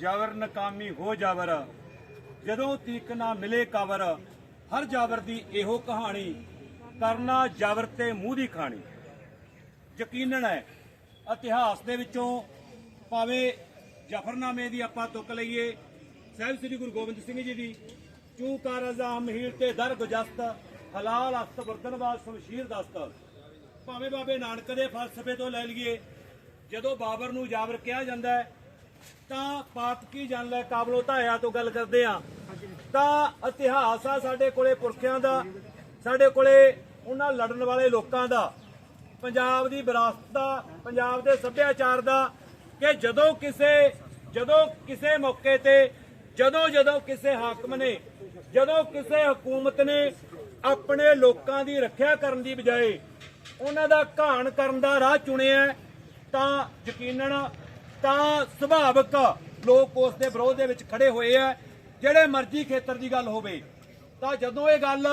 ਜਾਵਰ ਨਕਾਮੀ ਹੋ ਜਾਵਰ। ਜਦੋਂ ਤੀਕ ਨਾ ਮਿਲੇ ਕਵਰ, ਹਰ ਜਾਵਰ ਦੀ ਇਹੋ ਕਹਾਣੀ, ਕਰਨਾ ਜਾਵਰ ਤੇ ਮੂੰਹ ਦੀ ਖਾਣੀ। ਯਕੀਨਨ ਹੈ, ਇਤਿਹਾਸ ਦੇ ਵਿੱਚੋਂ ਭਾਵੇਂ ਜਫਰਨਾਮੇ ਦੀ ਆਪਾਂ ਤੁਕ ਲਈਏ, ਸਾਹਿਬ ਸ੍ਰੀ ਗੁਰੂ ਗੋਬਿੰਦ ਸਿੰਘ ਜੀ ਦੀ, ਚੂ ਕਾਰਜ਼ਾ ਮਹੀਰ ਤੇ ਦਰ ਗੁਜਸਤ, ਹਲਾਲ ਅਸਤ ਵਰਦਨਵਾਸ ਸ਼ਮਸ਼ੀਰ ਦਸਤ। ਭਾਵੇਂ ਬਾਬੇ ਨਾਨਕ ਦੇ ਫਲਸਫੇ ਤੋਂ ਲੈ ਲਈਏ, ਜਦੋਂ ਬਾਬਰ ਨੂੰ ਜਾਬਰ ਕਿਹਾ ਜਾਂਦਾ ਹੈ ਤਾਂ ਪਾਤ ਕੀ ਜਾਣ ਲੈ ਕਾਬਲੋ ਧਾਇਆ ਤੋਂ ਗੱਲ ਕਰਦੇ ਆ ਤਾਂ ਇਤਿਹਾਸ ਆ ਸਾਡੇ ਕੋਲੇ ਪੁਰਖਿਆਂ ਦਾ, ਸਾਡੇ ਕੋਲੇ ਉਹਨਾਂ ਲੜਨ ਵਾਲੇ ਲੋਕਾਂ ਦਾ, ਪੰਜਾਬ ਦੀ ਵਿਰਾਸਤ ਦਾ, ਪੰਜਾਬ ਦੇ ਸੱਭਿਆਚਾਰ ਦਾ ਕਿ ਜਦੋਂ ਕਿਸੇ ਜਦੋਂ ਕਿਸੇ ਮੌਕੇ ਤੇ, ਜਦੋਂ ਜਦੋਂ ਕਿਸੇ ਹਾਕਮ ਨੇ, ਜਦੋਂ ਕਿਸੇ ਹਕੂਮਤ ਨੇ ਆਪਣੇ ਲੋਕਾਂ ਦੀ ਰੱਖਿਆ ਕਰਨ ਦੀ ਬਜਾਏ ਉਹਨਾਂ ਦਾ ਘਾਣ ਕਰਨ ਦਾ ਰਾਹ ਚੁਣਿਆ ਤਾਂ ਯਕੀਨਨ ਤਾਂ ਸੁਭਾਵਕ ਲੋਕ ਉਸ ਦੇ ਵਿਰੋਧ ਦੇ ਵਿੱਚ ਖੜੇ ਹੋਏ ਆ, ਜਿਹੜੇ ਮਰਜ਼ੀ ਖੇਤਰ ਦੀ ਗੱਲ ਹੋਵੇ। ਤਾਂ ਜਦੋਂ ਇਹ ਗੱਲ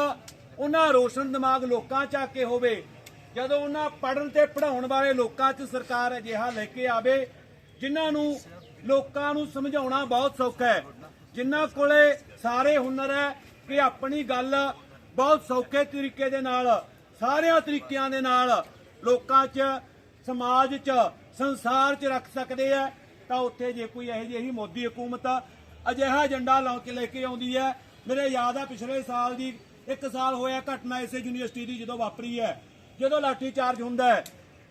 ਉਹਨਾਂ ਰੋਸ਼ਨ ਦਿਮਾਗ ਲੋਕਾਂ 'ਚ ਆ ਕੇ ਹੋਵੇ, ਜਦੋਂ ਉਹਨਾਂ ਪੜਨ ਤੇ ਪੜਾਉਣ ਵਾਲੇ ਲੋਕਾਂ 'ਚ ਸਰਕਾਰ ਅਜਿਹਾ ਲੈ ਕੇ ਆਵੇ, ਜਿਨ੍ਹਾਂ ਨੂੰ ਲੋਕਾਂ ਨੂੰ ਸਮਝਾਉਣਾ ਬਹੁਤ ਸੌਖਾ ਹੈ। ਜਿਨ੍ਹਾਂ ਕੋਲੇ ਸਾਰੇ ਹੁਨਰ ਹੈ ਕਿ ਆਪਣੀ ਗੱਲ ਬਹੁਤ ਸੌਖੇ ਤਰੀਕੇ ਦੇ ਨਾਲ, ਸਾਰਿਆਂ ਤਰੀਕਿਆਂ ਦੇ ਨਾਲ ਲੋਕਾਂ 'ਚ, ਸਮਾਜ 'ਚ ਸੰਸਾਰ 'ਚ ਰੱਖ ਸਕਦੇ ਆ, ਤਾਂ ਉੱਥੇ ਜੇ ਕੋਈ ਇਹੋ ਜਿਹੀ ਮੋਦੀ ਹਕੂਮਤ ਅਜਿਹਾ ਏਜੰਡਾ ਲਾ ਕੇ ਲੈ ਕੇ ਆਉਂਦੀ ਹੈ ਮੇਰੇ ਯਾਦ ਆ, ਪਿਛਲੇ ਸਾਲ ਦੀ ਇੱਕ ਸਾਲ ਹੋਇਆ ਘਟਨਾ ਇਸੇ ਯੂਨੀਵਰਸਿਟੀ ਦੀ ਜਦੋਂ ਵਾਪਰੀ ਹੈ ਜਦੋਂ ਲਾਠੀ ਚਾਰਜ ਹੁੰਦਾ ਹੈ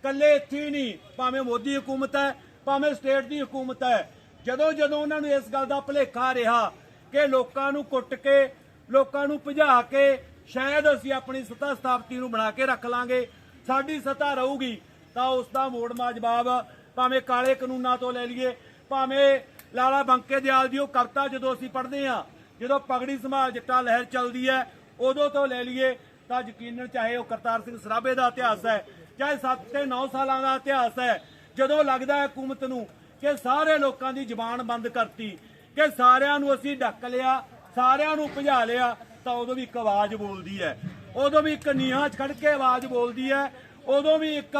ਕੱਲੇ ਇੱਥੇ ਹੀ ਨਹੀਂ, ਭਾਵੇਂ ਮੋਦੀ ਹਕੂਮਤ ਹੈ, ਭਾਵੇਂ ਸਟੇਟ ਦੀ ਹਕੂਮਤ ਹੈ। ਜਦੋਂ ਜਦੋਂ ਉਹਨਾਂ ਨੂੰ ਇਸ ਗੱਲ ਦਾ ਭੁਲੇਖਾ ਰਿਹਾ ਕਿ ਲੋਕਾਂ ਨੂੰ ਕੁੱਟ ਕੇ, ਲੋਕਾਂ ਨੂੰ ਭਜਾ ਕੇ, ਸ਼ਾਇਦ ਅਸੀਂ ਆਪਣੀ ਸੱਤਾ ਸਥਾਪਤੀ ਨੂੰ ਬਣਾ ਕੇ ਰੱਖ ਲਾਂਗੇ, ਸਾਡੀ ਸੱਤਾ ਰਹੂਗੀ। ਤਾਂ ਉਸ ਦਾ ਮੋੜਮਾ ਜਵਾਬ। ਭਾਵੇਂ ਕਾਲੇ ਕਾਨੂੰਨਾਂ ਤੋਂ ਲੈ ਲਈਏ, ਭਾਵੇਂ ਲਾਲਾ ਬੰਕੇ ਦਿਆਲ ਦੀ ਉਹ ਕਵਿਤਾ ਜਦੋਂ ਅਸੀਂ ਪੜ੍ਹਦੇ ਹਾਂ, ਜਦੋਂ ਪਗੜੀ ਸੰਭਾਲ ਜੱਟਾ ਲਹਿਰ ਚੱਲਦੀ ਹੈ, ਉਦੋਂ ਤੋਂ ਲੈ ਲਈਏ, ਤਾਂ ਯਕੀਨਨ ਚਾਹੇ ਉਹ ਕਰਤਾਰ ਸਿੰਘ ਸਰਾਭੇ ਦਾ ਇਤਿਹਾਸ ਹੈ, ਚਾਹੇ 7 ਤੇ 9 ਸਾਲਾਂ ਦਾ ਇਤਿਹਾਸ ਹੈ, ਜਦੋਂ ਲੱਗਦਾ ਹੈ ਹਕੂਮਤ ਨੂੰ ਕਿ ਸਾਰੇ ਲੋਕਾਂ ਦੀ ਜਬਾਨ ਬੰਦ ਕਰਤੀ, ਕਿ ਸਾਰਿਆਂ ਨੂੰ ਅਸੀਂ ਡੱਕ ਲਿਆ, ਸਾਰਿਆਂ ਨੂੰ ਭਜਾ ਲਿਆ, ਤਾਂ ਉਦੋਂ ਵੀ ਇੱਕ ਆਵਾਜ਼ ਬੋਲਦੀ ਹੈ। ਉਦੋਂ ਵੀ ਇੱਕ ਨੀਹਾਂ 'ਚ ਖੜ ਕੇ ਆਵਾਜ਼ ਬੋਲਦੀ ਹੈ ਉਦੋਂ ਵੀ ਇੱਕ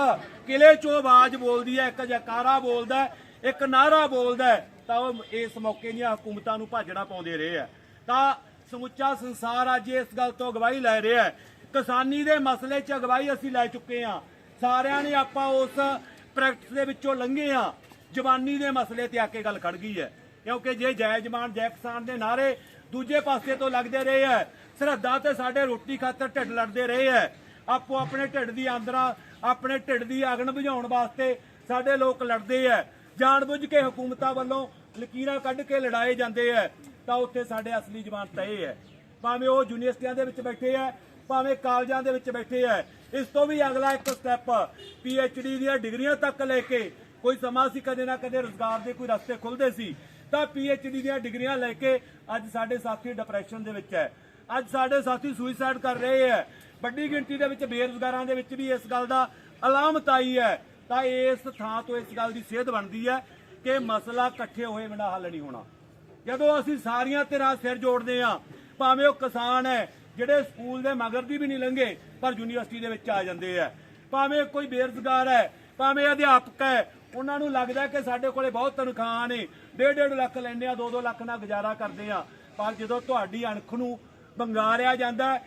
ਕਿਲੇ 'ਚੋਂ ਆਵਾਜ਼ ਬੋਲਦੀ ਹੈ, ਇੱਕ ਜਕਾਰਾ ਬੋਲਦਾ ਇੱਕ ਨਾਰਾ ਬੋਲਦਾ ਤਾਂ ਉਹ ਇਸ ਮੌਕੇ ਦੀਆਂ ਹਕੂਮਤਾਂ ਨੂੰ ਭਾਜੜਾ ਪਾਉਂਦੇ ਰਹੇ ਆ ਤਾਂ ਸਮੁੱਚਾ ਸੰਸਾਰ ਅੱਜ ਇਸ ਗੱਲ ਤੋਂ ਅਗਵਾਈ ਲੈ ਰਿਹਾ ਹੈ। ਕਿਸਾਨੀ ਦੇ ਮਸਲੇ 'ਚ ਅਗਵਾਈ ਅਸੀਂ ਲੈ ਚੁੱਕੇ ਹਾਂ। ਸਾਰਿਆਂ ਨੇ ਆਪਾਂ ਉਸ ਪ੍ਰੈਕਟਿਸ ਦੇ ਵਿੱਚੋਂ ਲੰਘੇ ਹਾਂ। ਜਵਾਨੀ ਦੇ ਮਸਲੇ ਤੇ ਆ ਕੇ ਗੱਲ ਖੜ ਗਈ ਹੈ। ਕਿਉਂਕਿ ਜੇ ਜੈ ਜਵਾਨ, ਜੈ ਕਿਸਾਨ ਦੇ ਨਾਰੇ ਦੂਜੇ ਪਾਸੇ ਤੋਂ ਲੱਗਦੇ ਰਹੇ ਹੈ, ਸਰਹੱਦਾਂ ਤੇ ਸਾਡੇ ਰੋਟੀ ਖਾਤਰ ਢਿੱਡ ਲੜਦੇ ਰਹੇ ਹੈ। ਆਪੋ ਆਪਣੇ ਢਿੱਡ ਦੀ ਆਂਦਰਾ, ਆਪਣੇ ਢਿੱਡ ਦੀ ਅਗਨ ਬੁਝਾਉਣ ਵਾਸਤੇ ਸਾਡੇ ਲੋਕ ਲੜਦੇ ਹੈ ਜਾਣਬੁੱਝ ਕੇ ਹਕੂਮਤਾਂ ਵੱਲੋਂ ਲਕੀਰਾਂ ਕੱਢ ਕੇ ਲੜਾਏ ਜਾਂਦੇ ਹੈ ਤਾਂ ਉੱਥੇ ਸਾਡੇ ਅਸਲੀ ਜਵਾਨ ਤਏ ਹੈ ਭਾਵੇਂ ਉਹ ਯੂਨੀਵਰਸਿਟੀਆਂ ਦੇ ਵਿੱਚ ਬੈਠੇ ਹੈ ਭਾਵੇਂ ਕਾਲਜਾਂ ਦੇ ਵਿੱਚ ਬੈਠੇ ਹੈ ਇਸ ਤੋਂ ਵੀ ਅਗਲਾ ਇੱਕ ਸਟੈਪ ਪੀ ਐਚ ਡੀ ਦੀਆਂ ਡਿਗਰੀਆਂ ਤੱਕ ਲੈ ਕੇ ਕੋਈ ਸਮਾਂ ਸੀ, ਕਦੇ ਨਾ ਕਦੇ ਰੋਜ਼ਗਾਰ ਦੇ ਕੋਈ ਰਸਤੇ ਖੁੱਲਦੇ ਸੀ, ਤਾਂ ਪੀ ਐਚ ਡੀ ਦੀਆਂ ਡਿਗਰੀਆਂ ਲੈ ਕੇ ਅੱਜ ਸਾਡੇ ਸਾਥੀ ਡਿਪਰੈਸ਼ਨ ਦੇ ਵਿੱਚ ਹੈ ਅੱਜ ਸਾਡੇ ਸਾਥੀ ਸੁਸਾਈਡ ਕਰ ਰਹੇ ਹੈ ਵੱਡੀ ਗਿਣਤੀ ਦੇ ਵਿੱਚ ਬੇਰੁਜ਼ਗਾਰਾਂ ਦੇ ਵਿੱਚ ਵੀ ਇਸ ਗੱਲ ਦਾ ਅਲਾਮਤ ਆਈ ਹੈ। ਤਾਂ ਇਸ ਥਾਂ ਤੋਂ ਇਸ ਗੱਲ ਦੀ ਸੇਧ ਬਣਦੀ ਹੈ ਕਿ ਮਸਲਾ ਇਕੱਠੇ ਹੋਏ ਬਿਨਾਂ ਹੱਲ ਨਹੀਂ ਹੋਣਾ। ਜਦੋਂ ਅਸੀਂ ਸਾਰੀਆਂ ਧਿਰਾਂ ਸਿਰ ਜੋੜਦੇ ਆ ਭਾਵੇਂ ਉਹ ਕਿਸਾਨ ਹੈ, ਜਿਹੜੇ ਸਕੂਲ ਦੇ ਮਗਰ ਦੀ ਵੀ ਨਹੀਂ ਲੰਘੇ, ਪਰ ਯੂਨੀਵਰਸਿਟੀ ਦੇ ਵਿੱਚ ਆ ਜਾਂਦੇ ਆ ਭਾਵੇਂ ਕੋਈ ਬੇਰੁਜ਼ਗਾਰ ਹੈ, ਭਾਵੇਂ ਅਧਿਆਪਕ ਹੈ, ਉਹਨਾਂ ਨੂੰ ਲੱਗਦਾ ਕਿ ਸਾਡੇ ਕੋਲੇ ਬਹੁਤ ਤਨਖਾਹਾਂ ਨੇ। ਡੇਢ ਡੇਢ ਲੱਖ ਲੈਂਦੇ ਆ 2-2 ਲੱਖ ਨਾਲ ਗੁਜ਼ਾਰਾ ਕਰਦੇ ਆ ਪਰ ਜਦੋਂ ਤੁਹਾਡੀ ਅਣਖ ਨੂੰ ਬੰਗਾਰਿਆ ਜਾਂਦਾ ਹੈ,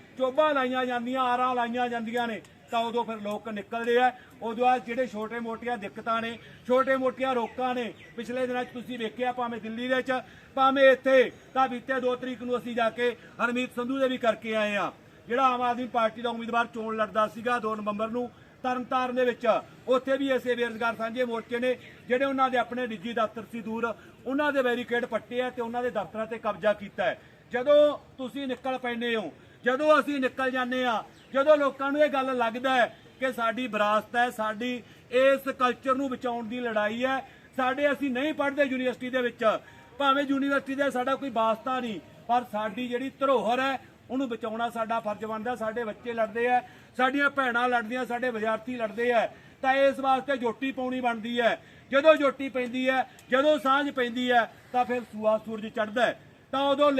ਲਾਈਆਂ ਜਾਂਦੀਆਂ ਆਰਾਂ ਲਾਈਆਂ ਜਾਂਦੀਆਂ ਨੇ। ਤਾਂ ਉਦੋਂ ਫਿਰ ਲੋਕ ਨਿਕਲਦੇ ਆ। ਉਦੋਂ ਬਾਅਦ ਜਿਹੜੇ ਛੋਟੇ ਮੋਟੀਆਂ ਦਿੱਕਤਾਂ ਨੇ ਛੋਟੇ ਮੋਟੀਆਂ ਰੋਕਾਂ ਨੇ ਪਿਛਲੇ ਦਿਨਾਂ 'ਚ ਤੁਸੀਂ ਵੇਖਿਆ ਭਾਵੇਂ ਦਿੱਲੀ ਦੇ ਵਿੱਚ ਭਾਵੇਂ ਇੱਥੇ ਤਾਂ ਬੀਤੇ 2 ਤਰੀਕ ਨੂੰ ਅਸੀਂ ਜਾ ਕੇ ਹਰਮੀਤ ਸੰਧੂ ਦੇ ਵੀ ਕਰਕੇ ਆਏ ਆ ਜਿਹੜਾ ਆਮ ਆਦਮੀ ਪਾਰਟੀ ਦਾ ਉਮੀਦਵਾਰ ਚੋਣ ਲੜਦਾ ਸੀਗਾ 2 ਨਵੰਬਰ ਨੂੰ ਤਰਨਤਾਰਨ ਦੇ ਵਿੱਚ। ਉੱਥੇ ਵੀ ਐਸੇ ਬੇਰੁਜ਼ਗਾਰ ਸਾਂਝੇ ਮੋਰਚੇ ਨੇ ਜਿਹੜੇ ਉਹਨਾਂ ਦੇ ਆਪਣੇ ਨਿੱਜੀ ਦਫ਼ਤਰ ਸੀ ਦੂਰ ਉਹਨਾਂ ਦੇ ਬੈਰੀਕੇਡ ਪੱਟੇ ਆ ਤੇ ਉਹਨਾਂ ਦੇ ਦਫ਼ਤਰਾਂ ਤੇ ਕਬਜ਼ਾ ਕੀਤਾ ਹੈ। ਜਦੋਂ ਤੁਸੀਂ ਨਿਕਲ ਪੈਂਦੇ ਹੋ, ਜਦੋਂ ਅਸੀਂ ਨਿਕਲ ਜਾਂਦੇ ਆ ਜਦੋਂ ਲੋਕਾਂ ਨੂੰ ਇਹ ਗੱਲ ਲੱਗਦਾ ਹੈ ਕਿ ਸਾਡੀ ਵਿਰਾਸਤ ਹੈ, ਸਾਡੀ ਇਸ ਕਲਚਰ ਨੂੰ ਬਚਾਉਣ ਦੀ ਲੜਾਈ ਹੈ, ਸਾਡੇ ਅਸੀਂ ਨਹੀਂ ਪੜ੍ਹਦੇ ਯੂਨੀਵਰਸਿਟੀ ਦੇ ਵਿੱਚ, ਭਾਵੇਂ ਯੂਨੀਵਰਸਿਟੀ ਦਾ ਸਾਡਾ ਕੋਈ ਵਾਸਤਾ ਨਹੀਂ, ਪਰ ਸਾਡੀ ਜਿਹੜੀ ਧਰੋਹਰ ਹੈ, ਉਹਨੂੰ ਬਚਾਉਣਾ ਸਾਡਾ ਫਰਜ਼ ਬਣਦਾ, ਸਾਡੇ ਬੱਚੇ ਲੜਦੇ ਆ ਸਾਡੀਆਂ ਭੈਣਾਂ ਲੜਦੀਆਂ, ਸਾਡੇ ਵਿਦਿਆਰਥੀ ਲੜਦੇ ਆ ਤਾਂ ਇਸ ਵਾਸਤੇ ਜੋਟੀ ਪਾਉਣੀ ਬਣਦੀ ਹੈ। ਜਦੋਂ ਜੋਟੀ ਪੈਂਦੀ ਹੈ, ਜਦੋਂ ਸਾਂਝ ਪੈਂਦੀ ਹੈ, ਤਾਂ ਫਿਰ ਸੂਆ ਸੂਰਜ ਚੜਦਾ ਹੈ। ਤਾਂ ਉਦੋਂ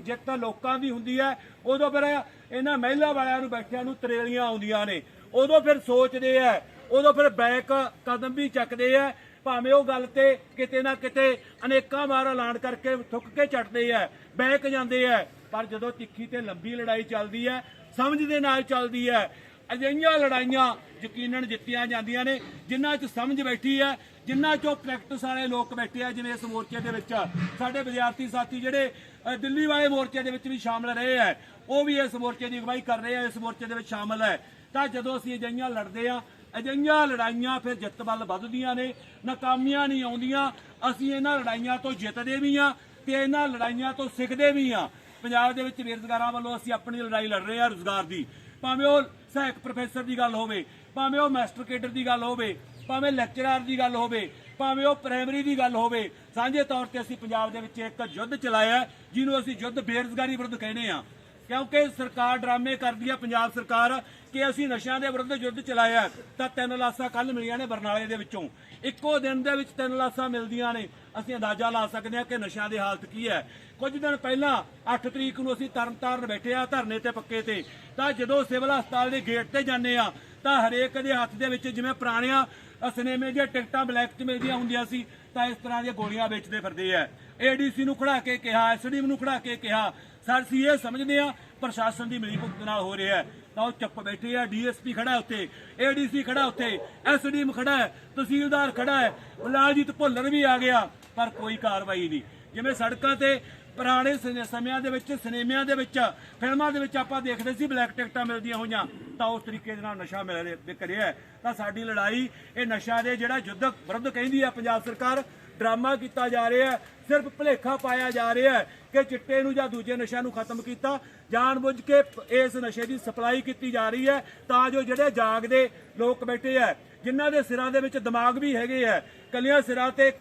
ਜਿੱਤ ਲੋਕਾਂ ਦੀ ਹੁੰਦੀ ਹੈ। ਉਦੋਂ ਫਿਰ ਇਹਨਾਂ ਮਹਿਲਾ ਵਾਲਿਆਂ ਨੂੰ ਬੈਠਿਆਂ ਨੂੰ ਤਰੇਲੀਆਂ ਆਉਂਦੀਆਂ ਨੇ। ਉਦੋਂ ਫਿਰ ਸੋਚਦੇ ਆ। ਉਦੋਂ ਫਿਰ ਬੈਕ ਕਦਮ ਵੀ ਚੱਕਦੇ ਆ। ਭਾਵੇਂ ਉਹ ਗੱਲ ਤੇ ਕਿਤੇ ਨਾ ਕਿਤੇ ਅਨੇਕਾਂ ਵਾਰ ਐਲਾਨ ਕਰਕੇ ਥੁੱਕ ਕੇ ਛੱਡਦੇ ਆ। ਬੈਕ ਜਾਂਦੇ ਆ। ਪਰ ਜਦੋਂ ਤਿੱਖੀ ਤੇ ਲੰਬੀ ਲੜਾਈ ਚੱਲਦੀ ਹੈ, ਸਮਝ ਦੇ ਨਾਲ ਚੱਲਦੀ ਹੈ। ਅਜਿਹੀਆਂ ਲੜਾਈਆਂ ਯਕੀਨਨ ਜਿੱਤੀਆਂ ਜਾਂਦੀਆਂ ਨੇ, ਜਿਨ੍ਹਾਂ 'ਚ ਸਮਝ ਬੈਠੀ ਹੈ, ਜਿਨ੍ਹਾਂ 'ਚੋਂ ਪ੍ਰੈਕਟਿਸ ਵਾਲੇ ਲੋਕ ਬੈਠੇ ਆ, ਜਿਵੇਂ ਇਸ ਮੋਰਚੇ ਦੇ ਵਿੱਚ ਸਾਡੇ ਵਿਦਿਆਰਥੀ ਸਾਥੀ ਜਿਹੜੇ ਦਿੱਲੀ ਵਾਲੇ ਮੋਰਚੇ ਦੇ ਵਿੱਚ ਵੀ ਸ਼ਾਮਲ ਰਹੇ ਆ ਉਹ ਵੀ ਇਸ ਮੋਰਚੇ ਦੀ ਅਗਵਾਈ ਕਰ ਰਹੇ ਆ, ਇਸ ਮੋਰਚੇ ਦੇ ਵਿੱਚ ਸ਼ਾਮਲ ਹੈ। ਤਾਂ ਜਦੋਂ ਅਸੀਂ ਅਜਿਹੀਆਂ ਲੜਦੇ ਆ, ਅਜਿਹੀਆਂ ਲੜਾਈਆਂ ਫਿਰ ਜਿੱਤ ਵੱਲ ਵੱਧਦੀਆਂ ਨੇ, ਨਾਕਾਮੀਆਂ ਨਹੀਂ ਆਉਂਦੀਆਂ, ਅਸੀਂ ਇਹਨਾਂ ਲੜਾਈਆਂ ਤੋਂ ਜਿੱਤਦੇ ਵੀ ਆ ਤੇ ਇਹਨਾਂ ਲੜਾਈਆਂ ਤੋਂ ਸਿੱਖਦੇ ਵੀ ਆ ਪੰਜਾਬ ਦੇ ਵਿੱਚ ਬੇਰੁਜ਼ਗਾਰਾਂ ਵੱਲੋਂ ਅਸੀਂ ਆਪਣੀ ਲੜਾਈ ਲੜ ਰਹੇ ਆ ਰੁਜ਼ਗਾਰ ਦੀ। ਭਾਵੇਂ ਉਹ ਸਹਾਇਕ ਪ੍ਰੋਫੈਸਰ ਦੀ ਗੱਲ ਹੋਵੇ, ਭਾਵੇਂ ਉਹ ਮਾਸਟਰ ਕੇਡਰ ਦੀ ਗੱਲ ਹੋਵੇ, ਭਾਵੇਂ ਲੈਕਚਰਰ ਦੀ ਗੱਲ ਹੋਵੇ, ਭਾਵੇਂ ਉਹ ਪ੍ਰਾਇਮਰੀ ਦੀ ਗੱਲ ਹੋਵੇ, ਸਾਂਝੇ ਤੌਰ ਤੇ ਅਸੀਂ ਪੰਜਾਬ ਦੇ ਵਿੱਚ ਇੱਕ ਯੁੱਧ ਚਲਾਇਆ ਜਿਹਨੂੰ ਅਸੀਂ ਯੁੱਧ ਬੇਰੁਜ਼ਗਾਰੀ ਵਿਰੁੱਧ ਕਹਿੰਦੇ ਆ ਕਿਉਂਕਿ ਸਰਕਾਰ ਡਰਾਮੇ ਕਰਦੀ ਆ ਪੰਜਾਬ ਸਰਕਾਰ, ਕਿ ਅਸੀਂ ਨਸ਼ਿਆਂ ਦੇ ਵਿਰੁੱਧ ਯੁੱਧ ਚਲਾਇਆ ਤਾਂ ਤਿੰਨ ਲਾਸਾਂ ਕੱਲ ਮਿਲੀਆਂ ਨੇ ਬਰਨਾਲੇ ਦੇ ਵਿੱਚੋਂ। ਇੱਕੋ ਦਿਨ ਦੇ ਵਿੱਚ ਤਿੰਨ ਲਾਸਾਂ ਮਿਲਦੀਆਂ ਨੇ। ਅਸੀਂ ਅੰਦਾਜ਼ਾ ਲਾ ਸਕਦੇ ਹਾਂ ਕਿ ਨਸ਼ਿਆਂ ਦੀ ਹਾਲਤ ਕੀ ਹੈ। ਕੁਝ ਦਿਨ ਪਹਿਲਾਂ 8 ਤਰੀਕ ਨੂੰ ਅਸੀਂ ਤਰਨਤਾਰਨ ਬੈਠੇ ਆ ਧਰਨੇ ਤੇ ਪੱਕੇ ਤੇ। ਤਾਂ ਜਦੋਂ ਸਿਵਲ ਹਸਪਤਾਲ ਦੇ ਗੇਟ ਤੇ ਜਾਂਦੇ ਆ ਤਾਂ ਹਰੇਕ ਦੇ ਹੱਥ ਦੇ ਵਿੱਚ ਜਿਵੇਂ ਪੁਰਾਣੀਆਂ ਸਿਨੇਮੇ ਦੀਆਂ ਟਿਕਟਾਂ ਬਲੈਕ 'ਚ ਮਿਲਦੀਆਂ ਹੁੰਦੀਆਂ ਸੀ, ਤਾਂ ਇਸ ਤਰ੍ਹਾਂ ਦੀਆਂ ਗੋਲੀਆਂ ਵੇਚਦੇ ਫਿਰਦੇ ਆ। ਏਡੀਸੀ ਨੂੰ ਖੜਾ ਕੇ ਕਿਹਾ ਐਸਡੀਐਮ ਨੂੰ ਖੜਾ ਕੇ ਕਿਹਾ, ਸਰ, ਅਸੀਂ ਇਹ ਸਮਝਦੇ ਆ ਪ੍ਰਸ਼ਾਸਨ ਦੀ ਮਿਲੀ ਭੁਗਤ ਨਾਲ ਹੋ ਰਿਹਾ ਹੈ। ਤਾਂ ਉਹ ਚੁੱਪ ਬੈਠੇ ਆ ਡੀਐਸਪੀ ਖੜਾ ਉੱਤੇ ਏਡੀਸੀ ਖੜਾ ਉੱਤੇ ਐਸਡੀਐਮ ਖੜਾ ਹੈ, ਤਹਿਸੀਲਦਾਰ ਖੜਾ ਹੈ ਲਾਲਜੀਤ ਭੁੱਲਰ ਵੀ ਆ ਗਿਆ। ਪਰ ਕੋਈ ਕਾਰਵਾਈ ਨਹੀਂ। ਜਿਵੇਂ ਸੜਕਾਂ ਤੇ ਪੁਰਾਣੇ ਸਿਨੇ- ਸਮਿਆਂ ਦੇ ਵਿੱਚ, ਸਿਨੇਮਿਆਂ ਦੇ ਵਿੱਚ, ਫਿਲਮਾਂ ਦੇ ਵਿੱਚ ਆਪਾਂ ਦੇਖਦੇ ਸੀ ਬਲੈਕ ਟਿਕਟਾਂ ਮਿਲਦੀਆਂ ਹੋਈਆਂ, ਤਾਂ ਉਸ ਤਰੀਕੇ ਦੇ ਨਾਲ ਨਸ਼ਾ ਮਿਲ ਰਿਹਾ ਤਾਂ ਸਾਡੀ ਲੜਾਈ ਇਹ ਨਸ਼ਾ ਦੇ ਜਿਹੜਾ ਯੁੱਧ ਵਿਰੁੱਧ ਕਹਿੰਦੀ ਹੈ ਪੰਜਾਬ ਸਰਕਾਰ, ਡਰਾਮਾ ਕੀਤਾ ਜਾ ਰਿਹਾ ਹੈ, ਸਿਰਫ ਭੁਲੇਖਾ ਪਾਇਆ ਜਾ ਰਿਹਾ ਹੈ ਕਿ ਚਿੱਟੇ ਨੂੰ ਜਾਂ ਦੂਜੇ ਨਸ਼ਿਆਂ ਨੂੰ ਖਤਮ ਕੀਤਾ, ਜਾਣਬੁੱਝ ਕੇ ਇਸ ਨਸ਼ੇ ਦੀ ਸਪਲਾਈ ਕੀਤੀ ਜਾ ਰਹੀ ਹੈ, ਤਾਂ ਜੋ ਜਿਹੜੇ ਜਾਗਦੇ ਲੋਕ ਬੈਠੇ ਹੈ, ਜਿਨ੍ਹਾਂ ਦੇ ਸਿਰਾਂ ਦੇ ਵਿੱਚ ਦਿਮਾਗ ਵੀ ਹੈਗੇ ਹੈ, ਕੱਲੀਆਂ ਸਿਰਾਂ ਤੇ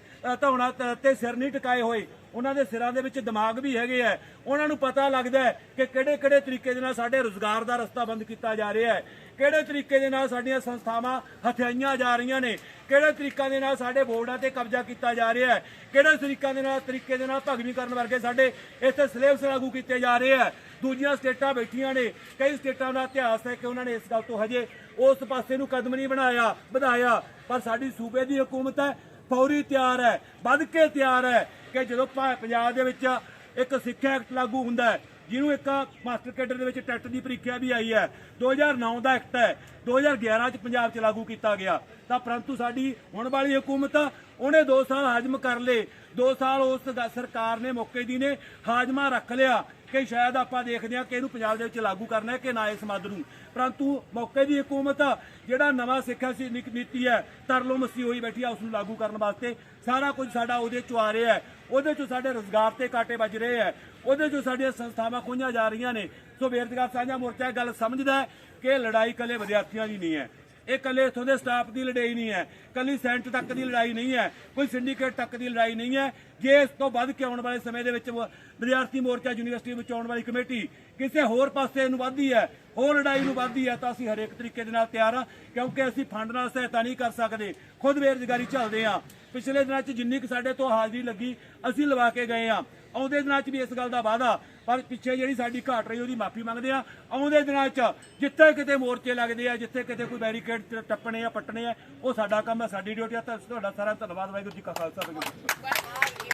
ਧੌਣਾ ਤੇ ਸਿਰ ਨਹੀਂ ਟਿਕਾਏ ਹੋਏ। ਉਹਨਾਂ ਦੇ ਸਿਰਾਂ ਦੇ ਵਿੱਚ ਦਿਮਾਗ ਵੀ ਹੈਗੇ ਹੈ ਉਹਨਾਂ ਨੂੰ ਪਤਾ ਲੱਗਦਾ ਹੈ ਕਿ ਕਿਹੜੇ ਕਿਹੜੇ ਤਰੀਕੇ ਦੇ ਨਾਲ ਸਾਡੇ ਰੋਜ਼ਗਾਰ ਦਾ ਰਸਤਾ ਬੰਦ ਕੀਤਾ ਜਾ ਰਿਹਾ ਹੈ। ਕਿਹੜੇ ਤਰੀਕੇ ਦੇ ਨਾਲ ਸਾਡੀਆਂ ਸੰਸਥਾਵਾਂ ਹਥਿਆਈਆਂ ਜਾ ਰਹੀਆਂ ਨੇ। ਕਿਹੜੇ ਤਰੀਕਾਂ ਦੇ ਨਾਲ ਸਾਡੇ ਬੋਰਡਾਂ ਤੇ ਕਬਜ਼ਾ ਕੀਤਾ ਜਾ ਰਿਹਾ ਹੈ। ਕਿਹੜੇ ਤਰੀਕਾਂ ਦੇ ਨਾਲ ਤਰੀਕੇ ਦੇ ਨਾਲ ਭਗਵੀ ਕਰਨ ਵਰਗੇ ਸਾਡੇ ਇੱਥੇ ਸਿਲੇਬਸ ਲਾਗੂ ਕੀਤੇ ਜਾ ਰਹੇ ਹੈ। ਦੂਜੀਆਂ ਸਟੇਟਾਂ ਬੈਠੀਆਂ ਨੇ। ਕਈ ਸਟੇਟਾਂ ਦਾ ਇਤਿਹਾਸ ਹੈ ਕਿ ਉਹਨਾਂ ਨੇ ਇਸ ਗੱਲ ਤੋਂ ਹਜੇ ਉਸ ਪਾਸੇ ਨੂੰ ਕਦਮ ਨਹੀਂ ਬਣਾਇਆ, ਵਧਾਇਆ। ਪਰ ਸਾਡੀ ਸੂਬੇ ਦੀ ਹਕੂਮਤ ਹੈ ਫੌਰੀ ਤਿਆਰ ਹੈ, ਵੱਧ ਕੇ ਤਿਆਰ ਹੈ ਕਿ ਜਦੋਂ ਪੰਜਾਬ ਦੇ ਵਿੱਚ ਇੱਕ ਸਿੱਖਿਆ ਐਕਟ ਲਾਗੂ ਹੁੰਦਾ ਹੈ, ਜਿਹਨੂੰ ਇੱਕ ਮਾਸਟਰ ਕੇਡਰ ਦੇ ਵਿੱਚ ਟੈਟ ਦੀ ਪ੍ਰੀਖਿਆ ਵੀ ਆਈ ਹੈ 2009 ਦਾ ਐਕਟ ਹੈ 2011 ਚ ਪੰਜਾਬ ਚ ਲਾਗੂ ਕੀਤਾ ਗਿਆ। ਤਾਂ ਪਰੰਤੂ ਸਾਡੀ ਹੁਣ ਵਾਲੀ ਹਕੂਮਤ ਉਹਨੇ 2 ਸਾਲ ਹਾਜ਼ਮ ਕਰ ਲਏ। 2 ਸਾਲ ਉਸ ਸਰਕਾਰ ਨੇ ਮੌਕੇ ਦੀ ਨੇ ਹਾਜ਼ਮਾ ਰੱਖ ਲਿਆ ਕਿ ਸ਼ਾਇਦ ਆਪਾਂ ਦੇਖਦੇ ਹਾਂ ਕਿ ਇਹਨੂੰ ਪੰਜਾਬ ਦੇ ਵਿੱਚ ਲਾਗੂ ਕਰਨਾ ਹੈ ਕਿ ਨਾ ਇਸ ਮੱਦ ਨੂੰ। ਪਰੰਤੂ ਮੌਕੇ ਦੀ ਹਕੂਮਤ ਜਿਹੜਾ ਨਵਾਂ ਸਿੱਖਿਆ ਸੀ ਨੀਤੀ ਹੈ, ਤਰਲੋ ਮਸੀ ਹੋਈ ਬੈਠੀ ਆ, ਉਸ ਨੂੰ ਲਾਗੂ ਕਰਨ ਵਾਸਤੇ। ਸਾਰਾ ਕੁਝ ਸਾਡਾ ਉਹਦੇ ਚੋਂ ਆ ਰਿਹਾ ਹੈ। ਉਹਦੇ ਚੋਂ ਸਾਡੇ ਰੋਜ਼ਗਾਰ ਤੇ ਕਾਟੇ ਵੱਜ ਰਹੇ ਹੈ। ਉਹਦੇ ਚੋਂ ਸਾਡੀਆਂ ਸੰਸਥਾਵਾਂ ਖੋਈਆਂ ਜਾ ਰਹੀਆਂ ਨੇ। ਸੋ ਬੇਰੁਜ਼ਗਾਰ ਸਾਂਝਾ ਮੋਰਚਾ ਇਹ ਗੱਲ ਸਮਝਦਾ ਹੈ ਕਿ ਲੜਾਈ ਕੱਲੇ ਵਿਦਿਆਰਥੀਆਂ ਦੀ ਨਹੀਂ ਹੈ। ਇਹ ਕੱਲੇ ਇਥੋਂ ਦੇ ਸਟਾਫ ਦੀ ਲੜਾਈ ਨਹੀਂ ਹੈ। ਕੱਲੀ ਸੈਂਟ ਤੱਕ ਦੀ ਲੜਾਈ ਨਹੀਂ ਹੈ, ਕੋਈ ਸਿੰਡੀਕੇਟ ਤੱਕ ਦੀ ਲੜਾਈ ਨਹੀਂ ਹੈ। ਜੇ ਇਸ ਤੋਂ ਵੱਧ ਕੇ ਆਉਣ ਵਾਲੇ ਸਮੇਂ ਦੇ ਵਿੱਚ ਵਿਦਿਆਰਥੀ ਮੋਰਚਾ, ਯੂਨੀਵਰਸਿਟੀ ਵਿੱਚ ਆਉਣ ਵਾਲੀ ਕਮੇਟੀ ਕਿਸੇ ਹੋਰ ਪਾਸੇ ਨੂੰ ਵੱਧਦੀ ਹੈ, ਹੋਰ ਲੜਾਈ ਨੂੰ ਵੱਧਦੀ ਹੈ, ਤਾਂ ਅਸੀਂ ਹਰੇਕ ਤਰੀਕੇ ਦੇ ਨਾਲ ਤਿਆਰ ਹਾਂ, ਕਿਉਂਕਿ ਅਸੀਂ ਫੰਡ ਨਾਲ ਸਹਾਇਤਾ ਨਹੀਂ ਕਰ ਸਕਦੇ। ਖੁਦ ਬੇਰੁਜ਼ਗਾਰੀ ਚੱਲਦੇ ਹਾਂ। ਪਿਛਲੇ ਦਿਨਾਂ 'ਚ ਜਿੰਨੀ ਕੁ ਸਾਡੇ ਤੋਂ ਹਾਜ਼ਰੀ ਲੱਗੀ, ਅਸੀਂ ਲਵਾ ਕੇ ਗਏ ਹਾਂ। ਆਉਂਦੇ ਦਿਨਾਂ 'ਚ ਵੀ ਇਸ ਗੱਲ ਦਾ ਵਾਅਦਾ ਪਰ ਪਿੱਛੇ ਜਿਹੜੀ ਸਾਡੀ ਘਾਟ ਰਹੀ ਉਹਦੀ ਮਾਫੀ ਮੰਗਦੇ ਆ ਆਉਂਦੇ ਦਿਨਾਂ 'ਚ ਜਿੱਥੇ ਕਿਤੇ ਮੋਰਚੇ ਲੱਗਦੇ ਆ, ਜਿੱਥੇ ਕਿਤੇ ਕੋਈ ਬੈਰੀਕੇਡ ਟੱਪਣੇ ਆ, ਪੱਟਣੇ ਆ, ਉਹ ਸਾਡਾ ਕੰਮ ਹੈ ਸਾਡੀ ਡਿਊਟੀ ਆ। ਤਾਂ ਤੁਹਾਡਾ ਸਾਰਾ ਧੰਨਵਾਦ, ਵਾਹਿਗੁਰੂ ਜੀ ਕਾ ਖਾਲਸਾ, ਵਾਹਿਗੁਰੂ